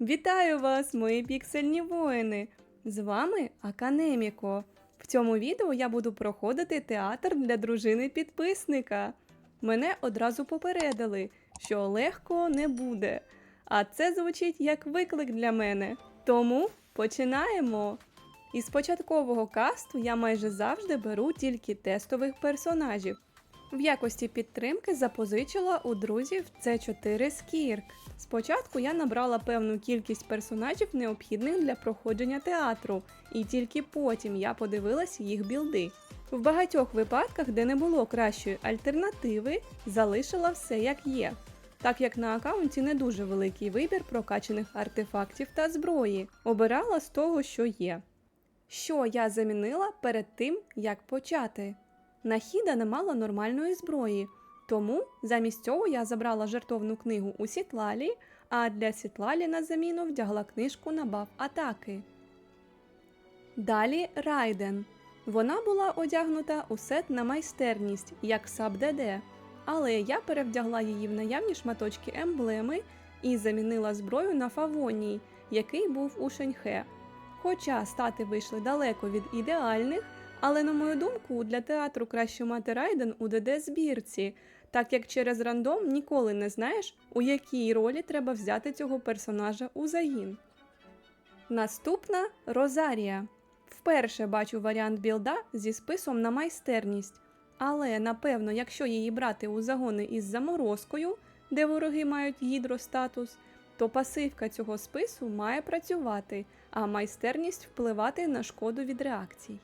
Вітаю вас, мої піксельні воїни! З вами Аканеміко. В цьому відео я буду проходити театр для дружини підписника. Мене одразу попередили, що легко не буде. А це звучить як виклик для мене. Тому починаємо. Із початкового касту я майже завжди беру тільки тестових персонажів. В якості підтримки запозичила у друзів C4 Скірк. Спочатку я набрала певну кількість персонажів, необхідних для проходження театру, і тільки потім я подивилась їх білди. В багатьох випадках, де не було кращої альтернативи, залишила все як є, так як на аккаунті не дуже великий вибір прокачаних артефактів та зброї, обирала з того, що є. Що я замінила перед тим, як почати? Нахіда не мала нормальної зброї, тому замість цього я забрала жертовну книгу у Сітлалі, а для Сітлалі на заміну вдягла книжку на баф атаки. Далі Райден. Вона була одягнута у сет на майстерність, як саб ДД, але я перевдягла її в наявні шматочки емблеми і замінила зброю на Фавоній, який був у Шеньхе. Хоча стати вийшли далеко від ідеальних, але на мою думку, для театру краще мати Райден у ДД збірці, так як через рандом ніколи не знаєш, у якій ролі треба взяти цього персонажа у загін. Наступна Розарія. Вперше бачу варіант білда зі списом на майстерність, але напевно, якщо її брати у загони із заморозкою, де вороги мають гідростатус, то пасивка цього спису має працювати, а майстерність впливати на шкоду від реакцій.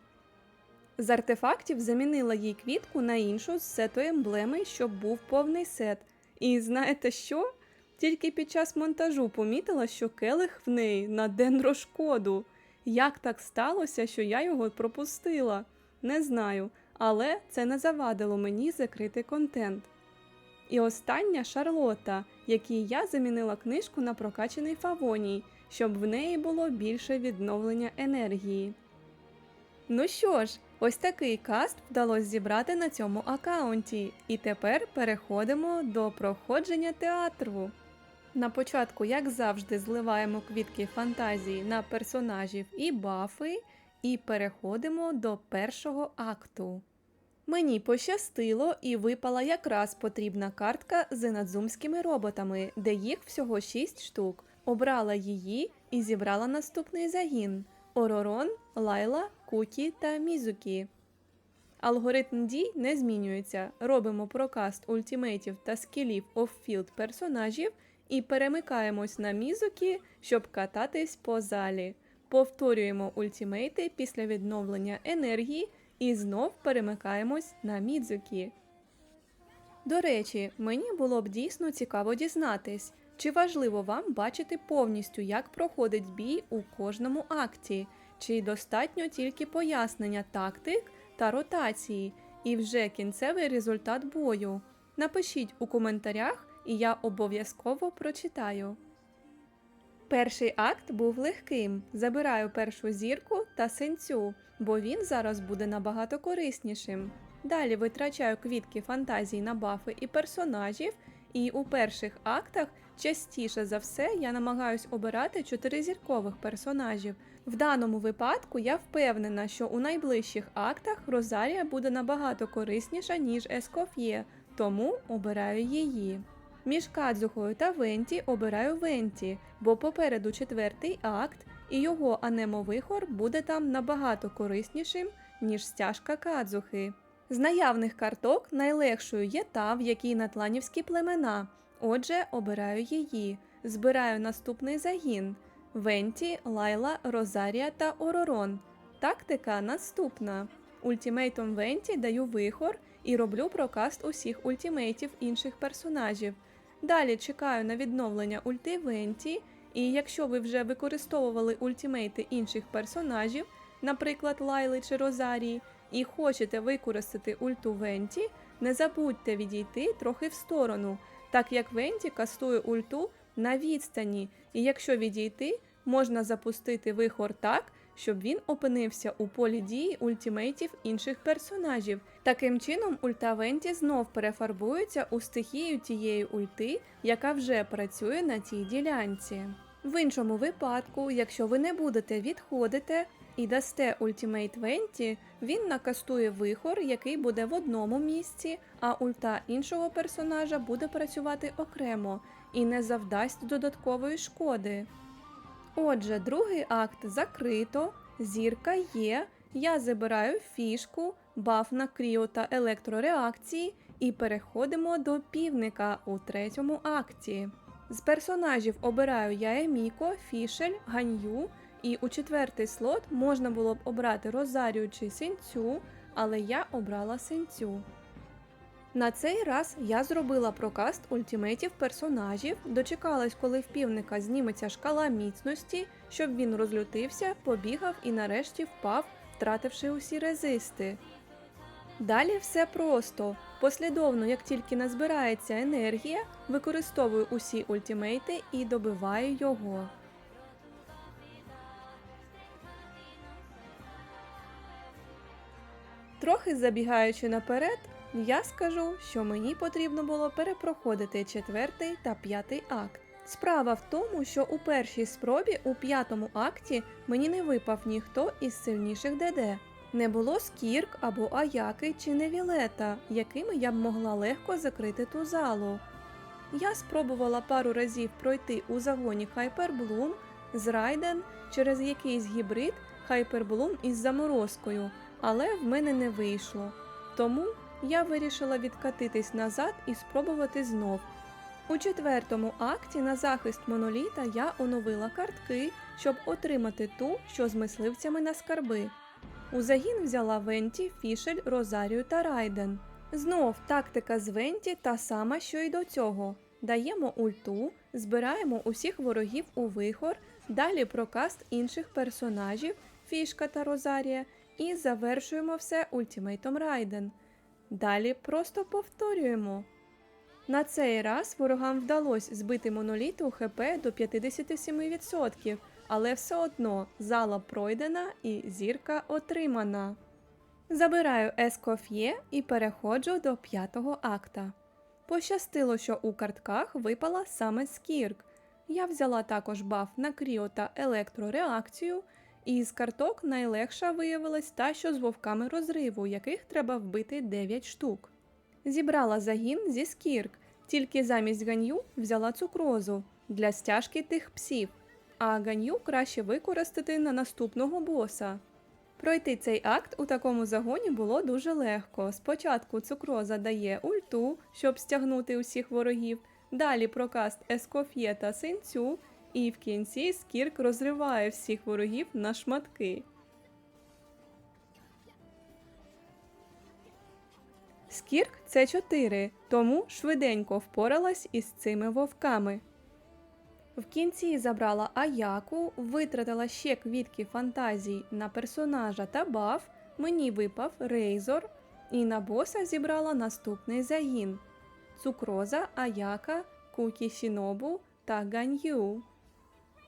З артефактів замінила їй квітку на іншу з сету емблеми, щоб був повний сет. І знаєте що? Тільки під час монтажу помітила, що келих в неї на дендрошкоду. Як так сталося, що я його пропустила? Не знаю, але це не завадило мені закрити контент. І остання Шарлота, якій я замінила книжку на прокачаний фавоній, щоб в неї було більше відновлення енергії. Ну що ж, ось такий каст вдалося зібрати на цьому аккаунті, і тепер переходимо до проходження театру. На початку, як завжди, зливаємо квітки фантазії на персонажів і бафи, і переходимо до першого акту. Мені пощастило і випала якраз потрібна картка з інадзумськими роботами, де їх всього 6 штук. Обрала її і зібрала наступний загін: Оророн, Лайла, Кукі та Мізукі. Алгоритм дій не змінюється. Робимо прокаст ультимейтів та скілів оффілд персонажів і перемикаємось на Мізукі, щоб кататись по залі. Повторюємо ультимейти після відновлення енергії і знов перемикаємось на Мідзукі. До речі, мені було б дійсно цікаво дізнатись, чи важливо вам бачити повністю, як проходить бій у кожному акті, чи достатньо тільки пояснення тактик та ротації, і вже кінцевий результат бою. Напишіть у коментарях, і я обов'язково прочитаю. Перший акт був легким. Забираю першу зірку та синцю, бо він зараз буде набагато кориснішим. Далі витрачаю квітки фантазій на бафи і персонажів, і у перших актах частіше за все я намагаюсь обирати чотиризіркових персонажів. В даному випадку я впевнена, що у найближчих актах Розарія буде набагато корисніша, ніж Ескоф'є, тому обираю її. Між Кадзухою та Венті обираю Венті, бо попереду четвертий акт, і його анемовихор буде там набагато кориснішим, ніж стяжка Кадзухи. З наявних карток найлегшою є та, в якій натланівські племена, отже, обираю її. Збираю наступний загін: Венті, Лайла, Розарія та Оророн. Тактика наступна. Ультимейтом Венті даю вихор і роблю прокаст усіх ультимейтів інших персонажів. Далі чекаю на відновлення ульти Венті, і якщо ви вже використовували ультимейти інших персонажів, наприклад, Лайли чи Розарії, і хочете використати ульту Венті, не забудьте відійти трохи в сторону, так як Венті кастує ульту на відстані, і якщо відійти, можна запустити вихор так, щоб він опинився у полі дії ультимейтів інших персонажів. Таким чином, ульта Венті знов перефарбується у стихію тієї ульти, яка вже працює на тій ділянці. В іншому випадку, якщо ви не будете відходити і дасте Ultimate Венті, він накастує вихор, який буде в одному місці, а ульта іншого персонажа буде працювати окремо і не завдасть додаткової шкоди. Отже, другий акт закрито, зірка є, я забираю фішку, баф на кріо та електрореакції і переходимо до півника у третьому акті. З персонажів обираю Яеміко, Фішель, Ганью, і у четвертий слот можна було б обрати Розарію чи Синцю, але я обрала Синцю. На цей раз я зробила прокаст ультимейтів персонажів, дочекалась, коли в півника зніметься шкала міцності, щоб він розлютився, побігав і нарешті впав, втративши усі резисти. Далі все просто. Послідовно, як тільки назбирається енергія, використовую усі ультимейти і добиваю його. Трохи забігаючи наперед, я скажу, що мені потрібно було перепроходити четвертий та п'ятий акт. Справа в тому, що у першій спробі у п'ятому акті мені не випав ніхто із сильніших ДД. Не було скірк або аяки чи невілета, якими я б могла легко закрити ту залу. Я спробувала пару разів пройти у загоні Хайперблум з Райден через якийсь гібрид Хайперблум із заморозкою, але в мене не вийшло. Тому я вирішила відкатитись назад і спробувати знов. У четвертому акті на захист моноліта я оновила картки, щоб отримати ту, що з мисливцями на скарби. У загін взяла Венті, Фішель, Розарію та Райден. Знов тактика з Венті та сама, що й до цього. Даємо ульту, збираємо усіх ворогів у вихор, далі прокаст інших персонажів, Фішка та Розарія, і завершуємо все ультимейтом Райден. Далі просто повторюємо. На цей раз ворогам вдалося збити моноліту ХП до 57%, але все одно зала пройдена і зірка отримана. Забираю Ескоф'є і переходжу до п'ятого акта. Пощастило, що у картках випала саме скірк. Я взяла також баф на кріо та електрореакцію, і з карток найлегша виявилась та, що з вовками розриву, яких треба вбити 9 штук. Зібрала загін зі скірк, тільки замість ганью взяла цукрозу для стяжки тих псів, а ганью краще використати на наступного боса. Пройти цей акт у такому загоні було дуже легко. Спочатку цукроза дає ульту, щоб стягнути усіх ворогів, далі прокаст Ескоф'є та синцю, і в кінці скірк розриває всіх ворогів на шматки. Скірк це 4, тому швиденько впоралась із цими вовками. В кінці забрала Аяку, витратила ще квітки фантазій на персонажа та баф, мені випав Рейзор, і на боса зібрала наступний загін: Цукроза, Аяка, Кукі Сінобу та Ганью.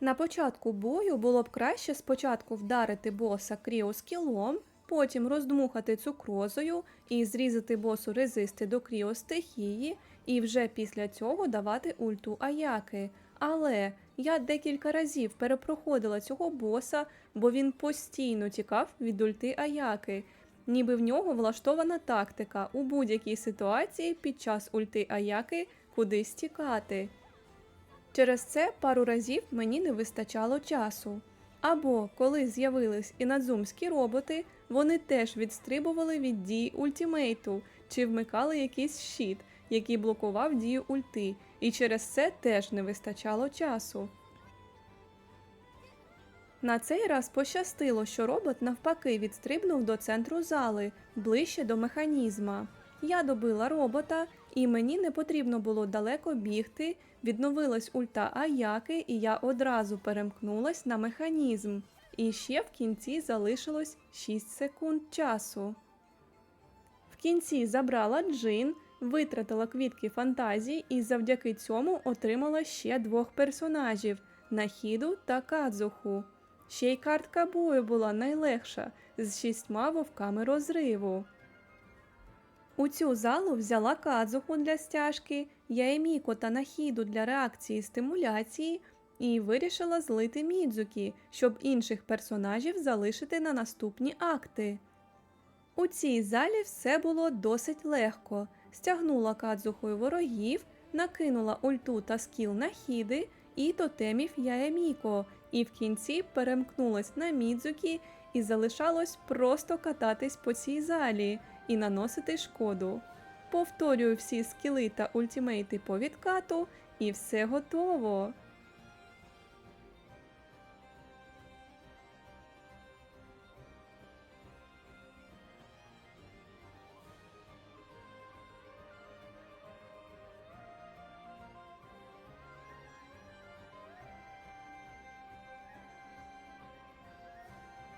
На початку бою було б краще спочатку вдарити боса кріоскілом, потім роздмухати цукрозою і зрізати босу резисти до кріостихії, і вже після цього давати ульту Аяки. Але я декілька разів перепроходила цього боса, бо він постійно тікав від ульти Аяки, ніби в нього влаштована тактика у будь-якій ситуації під час ульти Аяки кудись тікати. Через це пару разів мені не вистачало часу. Або коли з'явились інадзумські роботи, вони теж відстрибували від дії ультимейту чи вмикали якийсь щит, який блокував дію ульти, і через це теж не вистачало часу. На цей раз пощастило, що робот навпаки відстрибнув до центру зали, ближче до механізма. Я добила робота, і мені не потрібно було далеко бігти, відновилась ульта Аяки, і я одразу перемкнулась на механізм. І ще в кінці залишилось 6 секунд часу. В кінці забрала джин, витратила квітки фантазії і завдяки цьому отримала ще двох персонажів Нахіду та Кадзуху. Ще й картка бою була найлегша з шістьма вовками розриву. У цю залу взяла Кадзуху для стяжки, Яеміко та Нахіду для реакції стимуляції, і вирішила злити Мідзукі, щоб інших персонажів залишити на наступні акти. У цій залі все було досить легко. Стягнула кадзухою ворогів, накинула ульту та скіл на хіди і тотемів Яеміко, і в кінці перемкнулась на Мідзукі і залишалось просто кататись по цій залі і наносити шкоду. Повторюю всі скіли та ультімейти по відкату, і все готово.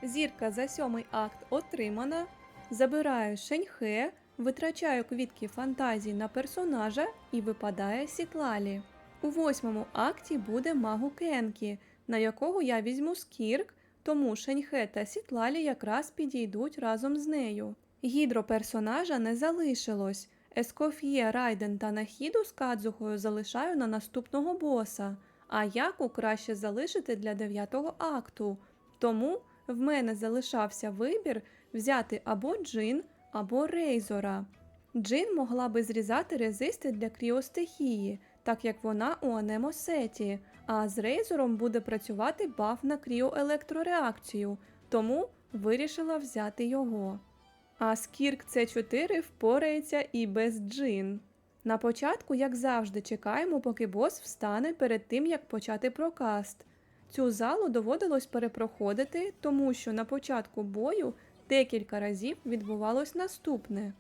Зірка за сьомий акт отримана. Забираю шеньхе, витрачаю квітки фантазії на персонажа і випадає сітлалі. У восьмому акті буде магу Кенкі, на якого я візьму скірк, тому шеньхе та сітлалі якраз підійдуть разом з нею. Гідроперсонажа не залишилось. Ескоф'є, Райден та Нахіду з Кадзухою залишаю на наступного боса, а яку краще залишити для дев'ятого акту. Тому в мене залишався вибір взяти або джин, або рейзора. Джин могла би зрізати резисти для кріостихії, так як вона у анемосеті, а з рейзором буде працювати баф на кріоелектрореакцію, тому вирішила взяти його. А Скірк С4 впорається і без джин. На початку, як завжди, чекаємо, поки бос встане перед тим, як почати прокаст. Цю залу доводилось перепроходити, тому що на початку бою декілька разів відбувалось наступне.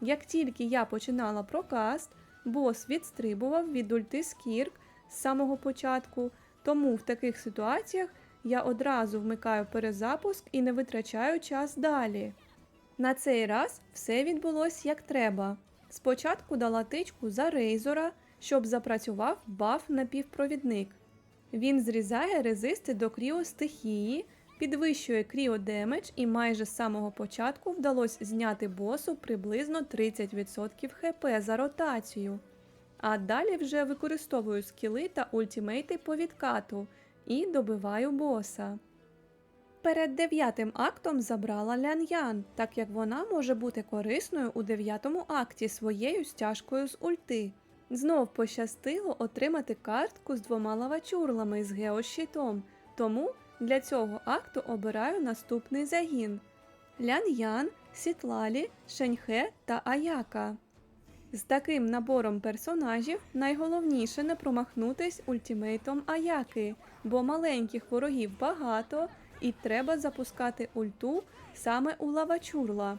Як тільки я починала прокаст, бос відстрибував від ульти Скірк з самого початку, тому в таких ситуаціях я одразу вмикаю перезапуск і не витрачаю час далі. На цей раз все відбулось як треба. Спочатку дала тичку за рейзора, щоб запрацював баф напівпровідник. Він зрізає резисти до кріостихії, підвищує кріодемедж і майже з самого початку вдалося зняти босу приблизно 30% хп за ротацію. А далі вже використовую скіли та ультімейти по відкату і добиваю боса. Перед дев'ятим актом забрала Лян Ян, так як вона може бути корисною у дев'ятому акті своєю стяжкою з ульти. Знов пощастило отримати картку з двома лавачурлами з геощитом, тому для цього акту обираю наступний загін: Лян Ян, Сітлалі, Шеньхе та Аяка. З таким набором персонажів найголовніше не промахнутись ультімейтом Аяки, бо маленьких ворогів багато і треба запускати ульту саме у лавачурла.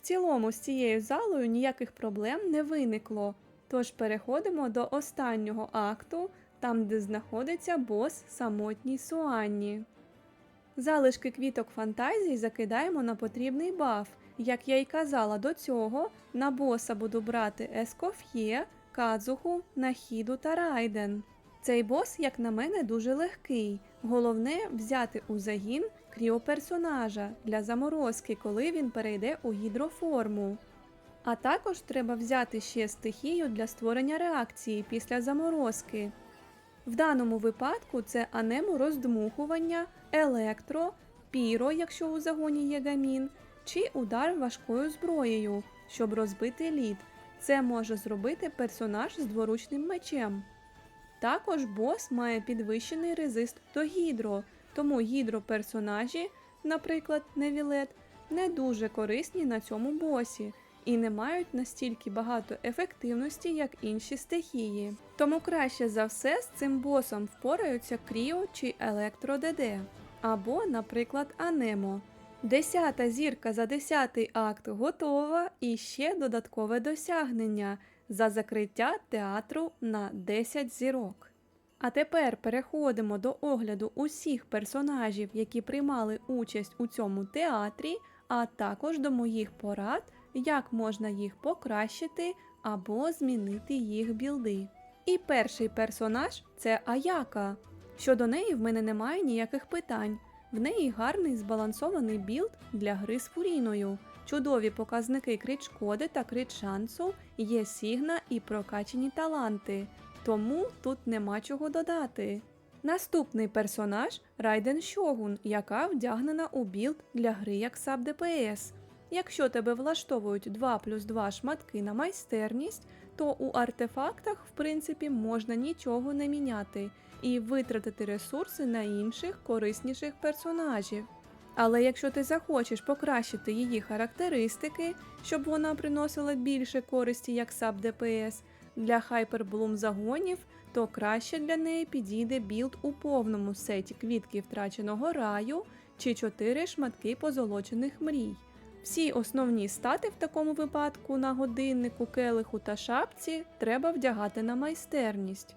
В цілому з цією залою ніяких проблем не виникло. Тож переходимо до останнього акту, там де знаходиться бос самотній Суанні. Залишки квіток фантазії закидаємо на потрібний баф. Як я й казала до цього, на боса буду брати Ескоф'є, Кадзуху, Нахіду та Райден. Цей бос, як на мене, дуже легкий. Головне взяти у загін кріоперсонажа для заморозки, коли він перейде у гідроформу. А також треба взяти ще стихію для створення реакції після заморозки. В даному випадку це анему роздмухування, електро, піро, якщо у загоні є гамін, чи удар важкою зброєю, щоб розбити лід. Це може зробити персонаж з дворучним мечем. Також бос має підвищений резист до гідро, тому гідроперсонажі, наприклад, Невілет, не дуже корисні на цьому босі і не мають настільки багато ефективності, як інші стихії. Тому краще за все з цим босом впораються Кріо чи Електро ДД, або, наприклад, Анемо. Десята зірка за десятий акт готова і ще додаткове досягнення за закриття театру на 10 зірок. А тепер переходимо до огляду усіх персонажів, які приймали участь у цьому театрі, а також до моїх порад, як можна їх покращити або змінити їх білди. І перший персонаж це Аяка. Щодо неї в мене немає ніяких питань. В неї гарний збалансований білд для гри з фуріною. Чудові показники крит шкоди та крит шансу, є сігна і прокачені таланти. Тому тут нема чого додати. Наступний персонаж Райден Шогун, яка вдягнена у білд для гри як саб ДПС. Якщо тебе влаштовують 2 плюс 2 шматки на майстерність, то у артефактах, в принципі, можна нічого не міняти і витратити ресурси на інших корисніших персонажів. Але якщо ти захочеш покращити її характеристики, щоб вона приносила більше користі як саб ДПС, для хайперблум загонів, то краще для неї підійде білд у повному сеті квітки втраченого раю чи 4 шматки позолочених мрій. Всі основні стати в такому випадку на годиннику, келиху та шапці треба вдягати на майстерність.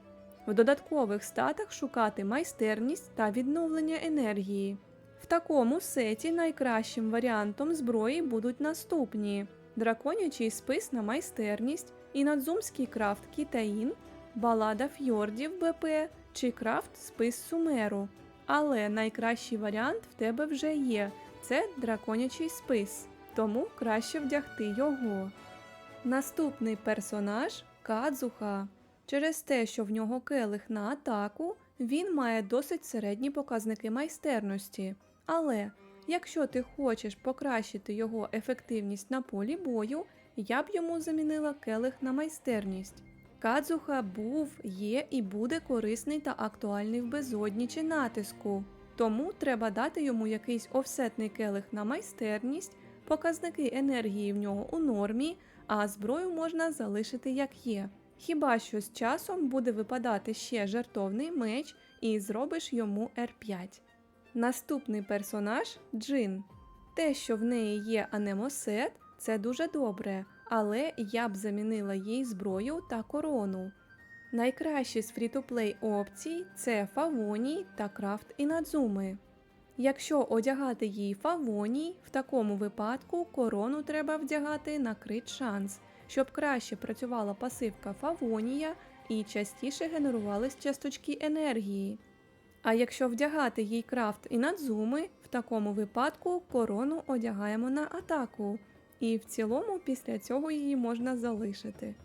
В додаткових статах шукати майстерність та відновлення енергії. В такому сеті найкращим варіантом зброї будуть наступні: драконячий спис на майстерність, інадзумський крафт Кітаїн, балада фьордів БП чи крафт спис Сумеру. Але найкращий варіант в тебе вже є це драконячий спис, тому краще вдягти його. Наступний персонаж Кадзуха. Через те, що в нього келих на атаку, він має досить середні показники майстерності. Але якщо ти хочеш покращити його ефективність на полі бою, я б йому замінила келих на майстерність. Кадзуха був, є і буде корисний та актуальний в безодні чи натиску. Тому треба дати йому якийсь офсетний келих на майстерність, показники енергії в нього у нормі, а зброю можна залишити як є. Хіба що з часом буде випадати ще жартовний меч і зробиш йому R5. Наступний персонаж Джин. Те, що в неї є анемосет, це дуже добре, але я б замінила їй зброю та корону. Найкращі з фрі-то-плей опцій це Фавоній та Крафт Інадзуми. Якщо одягати їй Фавоній, в такому випадку корону треба вдягати на крит шанс, щоб краще працювала пасивка Фавонія і частіше генерувались часточки енергії. А якщо вдягати їй крафт і надзуми, в такому випадку корону одягаємо на атаку, і в цілому після цього її можна залишити.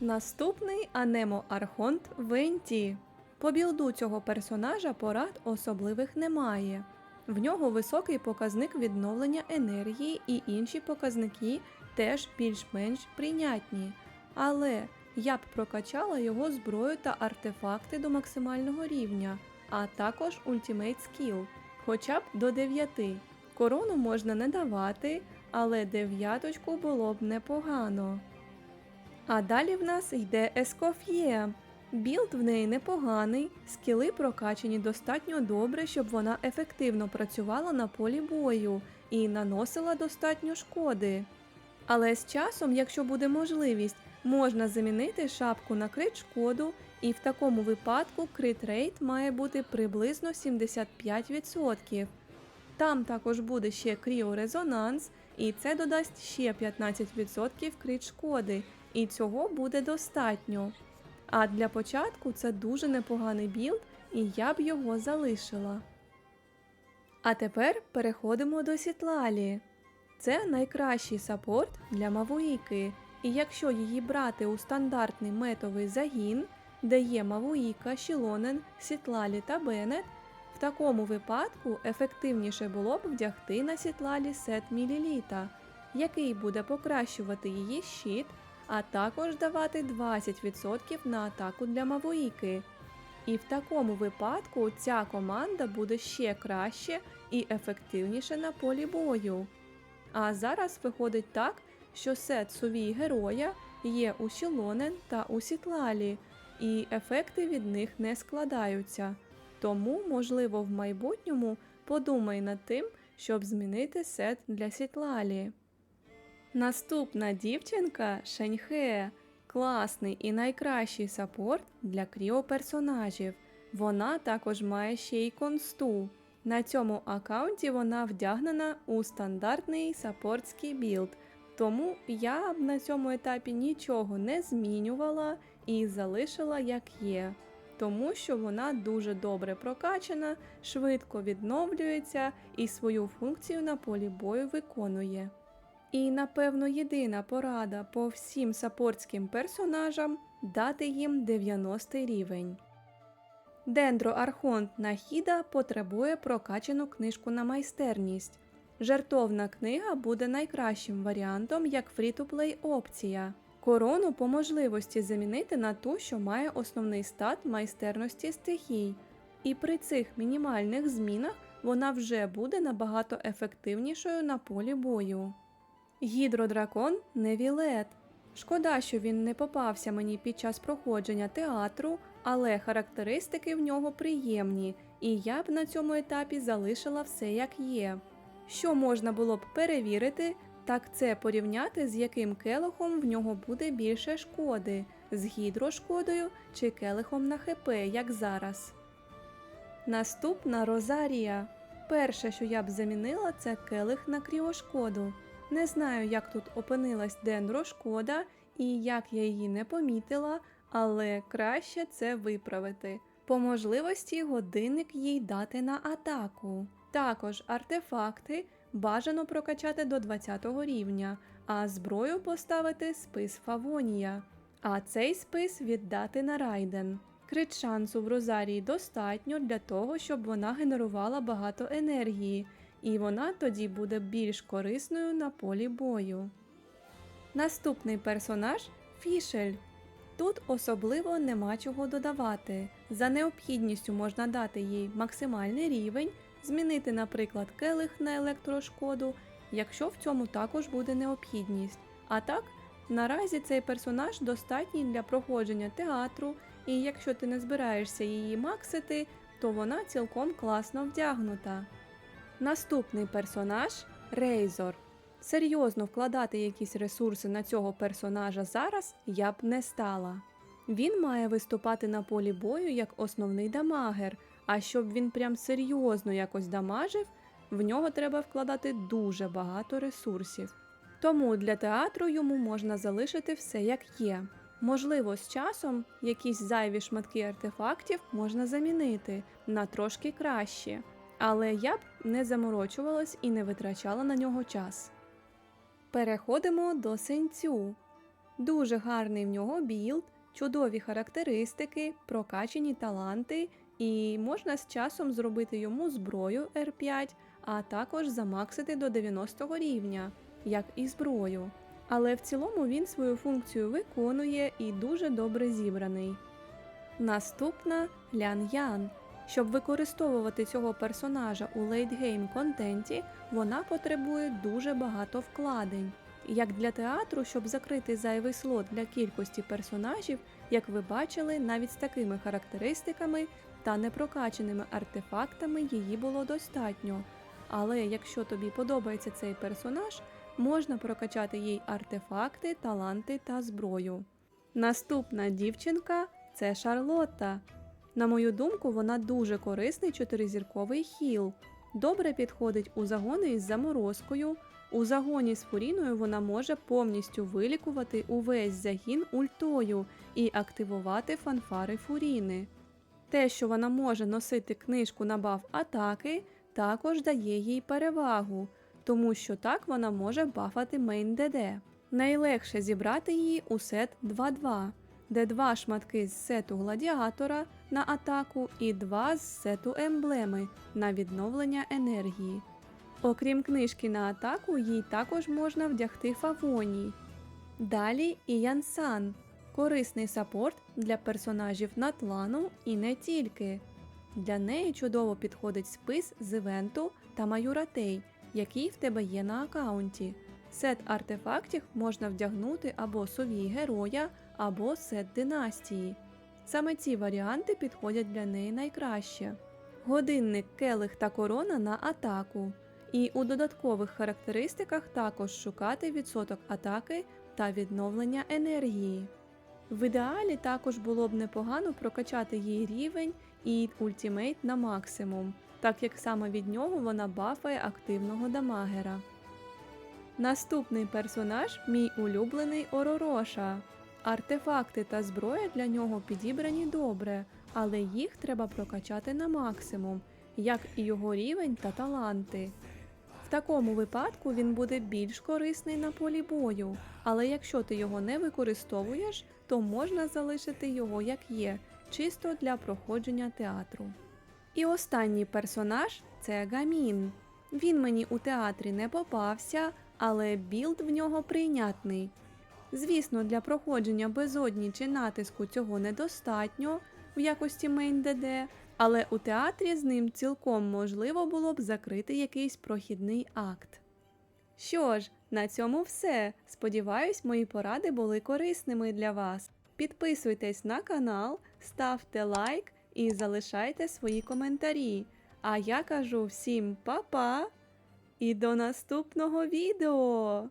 Наступний Анемо Архонт Венті. По білду цього персонажа порад особливих немає. В нього високий показник відновлення енергії і інші показники теж більш-менш прийнятні. Але я б прокачала його зброю та артефакти до максимального рівня, а також Ultimate Skill, хоча б до 9. Корону можна не давати, але дев'яточку було б непогано. А далі в нас йде Ескоф'є. Білд в неї непоганий, скіли прокачені достатньо добре, щоб вона ефективно працювала на полі бою і наносила достатньо шкоди. Але з часом, якщо буде можливість, можна замінити шапку на крит шкоду, і в такому випадку крит рейт має бути приблизно 75%. Там також буде ще кріорезонанс, і це додасть ще 15% крит шкоди, і цього буде достатньо. А для початку це дуже непоганий білд, і я б його залишила. А тепер переходимо до Сітлалі. Це найкращий саппорт для Мавуїки, і якщо її брати у стандартний метовий загін, де є Мавуїка, Шілонен, Сітлалі та Бенет, в такому випадку ефективніше було б вдягти на Сітлалі сет Міліліта, який буде покращувати її щит, а також давати 20% на атаку для Мавуїки. І в такому випадку ця команда буде ще краще і ефективніше на полі бою. А зараз виходить так, що сет сувій героя є у Шілонен та у Сітлалі, і ефекти від них не складаються. Тому, можливо, в майбутньому подумай над тим, щоб змінити сет для Сітлалі. Наступна дівчинка Шеньхе. Класний і найкращий саппорт для кріо-персонажів. Вона також має ще й консту. На цьому аккаунті вона вдягнена у стандартний саппортський білд, тому я б на цьому етапі нічого не змінювала і залишила як є, тому що вона дуже добре прокачана, швидко відновлюється і свою функцію на полі бою виконує. І, напевно, єдина порада по всім саппортським персонажам дати їм 90 рівень. Дендро Архонт Нахіда потребує прокачану книжку на майстерність. Жертовна книга буде найкращим варіантом як фрі-то-плей опція. Корону по можливості замінити на ту, що має основний стат майстерності стихій. І при цих мінімальних змінах вона вже буде набагато ефективнішою на полі бою. Гідродракон Невілет. Шкода, що він не попався мені під час проходження театру, але характеристики в нього приємні, і я б на цьому етапі залишила все як є. Що можна було б перевірити, так це порівняти, з яким келихом в нього буде більше шкоди з гідрошкодою чи келихом на ХП, як зараз. Наступна Розарія. Перше, що я б замінила, це келих на кріошкоду. Не знаю, як тут опинилась дендрошкода і як я її не помітила, але краще це виправити. По можливості годинник їй дати на атаку. Також артефакти бажано прокачати до 20 рівня, а зброю поставити спис Фавонія, а цей спис віддати на Райден. Крит шансу в Розарії достатньо для того, щоб вона генерувала багато енергії, і вона тоді буде більш корисною на полі бою. Наступний персонаж Фішель. Тут особливо нема чого додавати. За необхідністю можна дати їй максимальний рівень, змінити, наприклад, келих на електрошкоду, якщо в цьому також буде необхідність. А так, наразі цей персонаж достатній для проходження театру, і якщо ти не збираєшся її максити, то вона цілком класно вдягнута. Наступний персонаж Рейзор. Серйозно вкладати якісь ресурси на цього персонажа зараз я б не стала. Він має виступати на полі бою як основний дамагер, а щоб він прям серйозно якось дамажив, в нього треба вкладати дуже багато ресурсів. Тому для театру йому можна залишити все як є. Можливо, з часом якісь зайві шматки артефактів можна замінити на трошки кращі, але я б не заморочувалась і не витрачала на нього час. Переходимо до синцю. Дуже гарний в нього білд, чудові характеристики, прокачені таланти, і можна з часом зробити йому зброю R5, а також замаксити до 90 рівня, як і зброю. Але в цілому він свою функцію виконує і дуже добре зібраний. Наступна Лян Ян. Щоб використовувати цього персонажа у лейтгейм контенті, вона потребує дуже багато вкладень. Як для театру, щоб закрити зайвий слот для кількості персонажів, як ви бачили, навіть з такими характеристиками та непрокаченими артефактами її було достатньо. Але якщо тобі подобається цей персонаж, можна прокачати їй артефакти, таланти та зброю. Наступна дівчинка це Шарлотта. На мою думку, вона дуже корисний чотиризірковий хіл. Добре підходить у загони із заморозкою. У загоні з фуріною вона може повністю вилікувати увесь загін ультою і активувати фанфари фуріни. Те, що вона може носити книжку на баф атаки, також дає їй перевагу, тому що так вона може бафати мейн ДД. Найлегше зібрати її у сет 2-2, де два шматки з сету гладіатора на атаку і два з сету емблеми на відновлення енергії. Окрім книжки на атаку, їй також можна вдягти фавоній. Далі Іянсан корисний саппорт для персонажів Натлану і не тільки. Для неї чудово підходить спис з івенту та маюратей, який в тебе є на аккаунті. Сет артефактів можна вдягнути або совій героя, або сет династії. Саме ці варіанти підходять для неї найкраще. Годинник, келих та корона на атаку. І у додаткових характеристиках також шукати відсоток атаки та відновлення енергії. В ідеалі також було б непогано прокачати її рівень і ультімейт на максимум, так як саме від нього вона бафає активного дамагера. Наступний персонаж мій улюблений Оророша. Артефакти та зброя для нього підібрані добре, але їх треба прокачати на максимум, як і його рівень та таланти. Такому випадку він буде більш корисний на полі бою, але якщо ти його не використовуєш, то можна залишити його як є, чисто для проходження театру. І останній персонаж це Гамін. Він мені у театрі не попався, але білд в нього прийнятний. Звісно, для проходження безодні чи натиску цього недостатньо в якості мейн ДД, але у театрі з ним цілком можливо було б закрити якийсь прохідний акт. Що ж, на цьому все. Сподіваюсь, мої поради були корисними для вас. Підписуйтесь на канал, ставте лайк і залишайте свої коментарі. А я кажу всім па-па і до наступного відео!